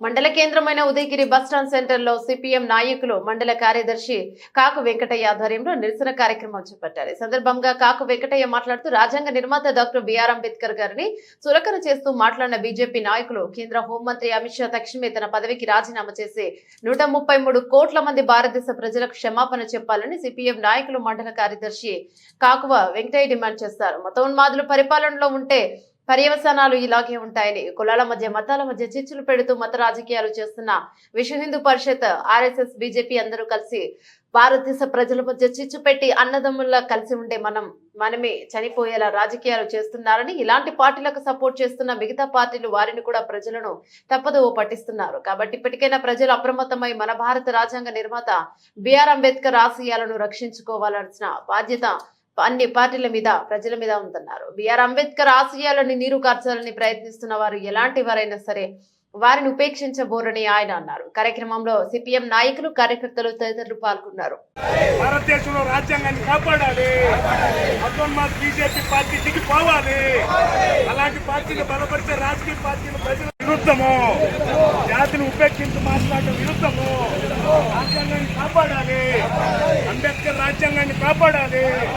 మండల కేంద్రమైన ఉదయగిరి బస్టాండ్ సెంటర్లో సిపిఎం నాయకులు మండల కార్యదర్శి కాకు వెంకటయ్య ఆధ్వర్యంలో నిరసన కార్యక్రమం చేపట్టారు. ఈ సందర్భంగా కాకు వెంకటయ్య మాట్లాడుతూ రాజ్యాంగ నిర్మాత డాక్టర్ బిఆర్ అంబేద్కర్ గారిని చులకన చేస్తూ మాట్లాడిన బీజేపీ నాయకులు కేంద్ర హోంమంత్రి అమిత్ షా తక్షణమే తన పదవికి రాజీనామా చేసి నూట ముప్పై మూడు కోట్ల మంది భారతదేశ ప్రజలకు క్షమాపణ చెప్పాలని సిపిఎం నాయకులు మండల కార్యదర్శి కాకువ వెంకటయ్య డిమాండ్ చేస్తారు. మతోన్మాదులు పరిపాలనలో ఉంటే పర్యవసానాలు ఇలాగే ఉంటాయని. కులాల మధ్య మతాల మధ్య చిచ్చులు పెడుతూ మత రాజకీయాలు చేస్తున్న విశ్వ హిందూ పరిషత్ ఆర్ఎస్ఎస్ బీజేపీ అందరూ కలిసి భారతదేశ ప్రజల మధ్య చిచ్చు పెట్టి అన్నదమ్ముల్లా కలిసి ఉండే మనం మనమే చనిపోయేలా రాజకీయాలు చేస్తున్నారని ఇలాంటి పార్టీలకు సపోర్ట్ చేస్తున్న మిగతా పార్టీలు వారిని కూడా ప్రజలను తప్పదోవ పట్టిస్తున్నారు. కాబట్టి ఇప్పటికైనా ప్రజలు అప్రమత్తమై మన భారత రాజ్యాంగ నిర్మాత బిఆర్ అంబేద్కర్ ఆశయాలను రక్షించుకోవాల్సిన బాధ్యత అన్ని పార్టీల మీద ప్రజల మీద ఉందన్నారు బిఆర్ అంబేద్కర్ ఆశయాలని నీరు కార్చాలని ప్రయత్నిస్తున్న వారు ఎలాంటి వారైనా సరే వారిని ఉపేక్షించబోరని ఆయన అన్నారు. కార్యక్రమంలో సిపిఎం నాయకులు కార్యకర్తలు తదితరులు పాల్గొన్నారు. భారతదేశంలో రాజ్యాంగాన్ని కాపాడాలి. బీజేపీ పార్టీ అలాంటి పార్టీలు బలపరిచే రాజకీయ పార్టీలు ప్రజల విరుద్ధము. జాతిని ఉపేక్షించి మాట్లాడటం విరుద్ధము. రాజ్యాంగాన్ని కాపాడాలి. అంబేద్కర్ రాజ్యాంగాన్ని కాపాడాలి.